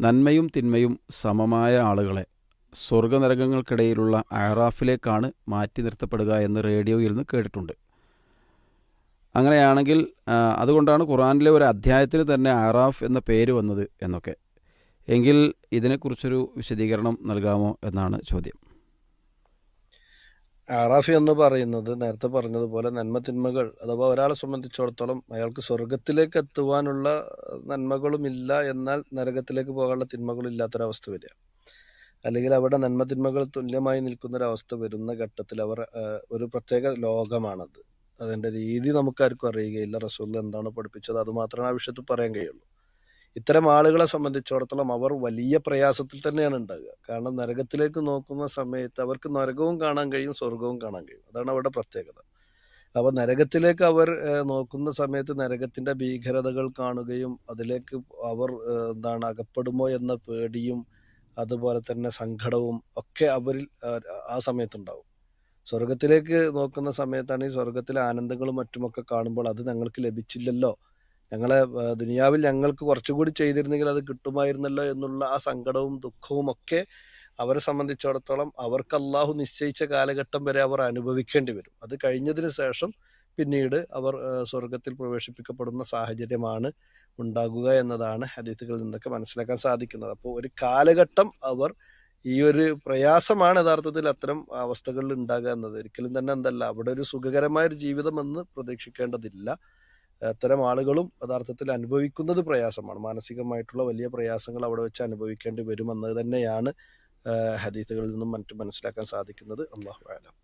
നന്മയും തിന്മയും സമമായ ആളുകളെ സ്വർഗനരകങ്ങൾക്കിടയിലുള്ള അയറാഫിലേക്കാണ് മാറ്റി നിർത്തപ്പെടുക എന്ന് റേഡിയോയിൽ നിന്ന് കേട്ടിട്ടുണ്ട്. അങ്ങനെയാണെങ്കിൽ അതുകൊണ്ടാണ് ഖുറാനിലെ ഒരു അധ്യായത്തിന് തന്നെ അയറാഫ് എന്ന പേര് വന്നത് എന്നൊക്കെ. എങ്കിൽ ഇതിനെക്കുറിച്ചൊരു വിശദീകരണം നൽകാമോ എന്നാണ് ചോദ്യം. ആറാഫി എന്ന് പറയുന്നത് നേരത്തെ പറഞ്ഞതുപോലെ നന്മ തിന്മകൾ അഥവാ ഒരാളെ സംബന്ധിച്ചിടത്തോളം അയാൾക്ക് സ്വർഗത്തിലേക്ക് എത്തുവാനുള്ള നന്മകളും ഇല്ല എന്നാൽ നരകത്തിലേക്ക് പോകാനുള്ള തിന്മകളും ഇല്ലാത്തൊരവസ്ഥ വരിക. അല്ലെങ്കിൽ അവിടെ നന്മ തിന്മകൾ തുല്യമായി നിൽക്കുന്നൊരവസ്ഥ വരുന്ന ഘട്ടത്തിൽ അവർ ഒരു പ്രത്യേക ലോകമാണത്. അതിന്റെ രീതി നമുക്കാർക്കും അറിയുകയില്ല. റസൂൽ എന്താണ് പഠിപ്പിച്ചത്? അത് മാത്രമേ ആ വിഷയത്തിൽ പറയാൻ കഴിയുള്ളൂ. ഇത്തരം ആളുകളെ സംബന്ധിച്ചിടത്തോളം അവർ വലിയ പ്രയാസത്തിൽ തന്നെയാണ് ഉണ്ടാകുക കാരണം നരകത്തിലേക്ക് നോക്കുന്ന സമയത്ത് അവർക്ക് നരകവും കാണാൻ കഴിയും സ്വർഗവും കാണാൻ കഴിയും. അതാണ് അവരുടെ പ്രത്യേകത. അപ്പോൾ നരകത്തിലേക്ക് അവർ നോക്കുന്ന സമയത്ത് നരകത്തിന്റെ ഭീകരതകൾ കാണുകയും അതിലേക്ക് അവർ എന്താണ് അകപ്പെടുമോ എന്ന പേടിയും അതുപോലെ തന്നെ സങ്കടവും ഒക്കെ അവരിൽ ആ- സമയത്തുണ്ടാവും. സ്വർഗത്തിലേക്ക് നോക്കുന്ന സമയത്താണ് ഈ സ്വർഗത്തിലെ ആനന്ദങ്ങളും മറ്റുമൊക്കെ കാണുമ്പോൾ അത് ഞങ്ങൾക്ക് ലഭിച്ചില്ലല്ലോ. ഞങ്ങളെ ദുനിയാവിൽ ഞങ്ങൾക്ക് കുറച്ചുകൂടി ചെയ്തിരുന്നെങ്കിൽ അത് കിട്ടുമായിരുന്നല്ലോ എന്നുള്ള ആ സങ്കടവും ദുഃഖവും ഒക്കെ അവരെ സംബന്ധിച്ചിടത്തോളം അവർക്ക് അള്ളാഹു നിശ്ചയിച്ച കാലഘട്ടം വരെ അവർ അനുഭവിക്കേണ്ടി വരും. അത് കഴിഞ്ഞതിന് ശേഷം പിന്നീട് അവർ സ്വർഗത്തിൽ പ്രവേശിപ്പിക്കപ്പെടുന്ന സാഹചര്യമാണ് ഉണ്ടാകുക എന്നതാണ് ഹദീത്തുകളിൽ നിന്നൊക്കെ മനസ്സിലാക്കാൻ സാധിക്കുന്നത്. അപ്പോൾ ഒരു കാലഘട്ടം അവർ ഈ ഒരു പ്രയാസമാണ് യഥാർത്ഥത്തിൽ അത്തരം അവസ്ഥകളിൽ ഉണ്ടാകുക എന്നത്. ഒരിക്കലും തന്നെ എന്തല്ല അവിടെ ഒരു സുഖകരമായ ഒരു ജീവിതം എന്ന് പ്രതീക്ഷിക്കേണ്ടതില്ല. അത്തരം ആളുകളും യഥാർത്ഥത്തിൽ അനുഭവിക്കുന്നത് പ്രയാസമാണ്. മാനസികമായിട്ടുള്ള വലിയ പ്രയാസങ്ങൾ അവിടെ വെച്ച് അനുഭവിക്കേണ്ടി വരുമെന്നത് തന്നെയാണ് ഹദീത്തുകളിൽ നിന്നും മറ്റും മനസ്സിലാക്കാൻ സാധിക്കുന്നത്. അള്ളാഹു ആലം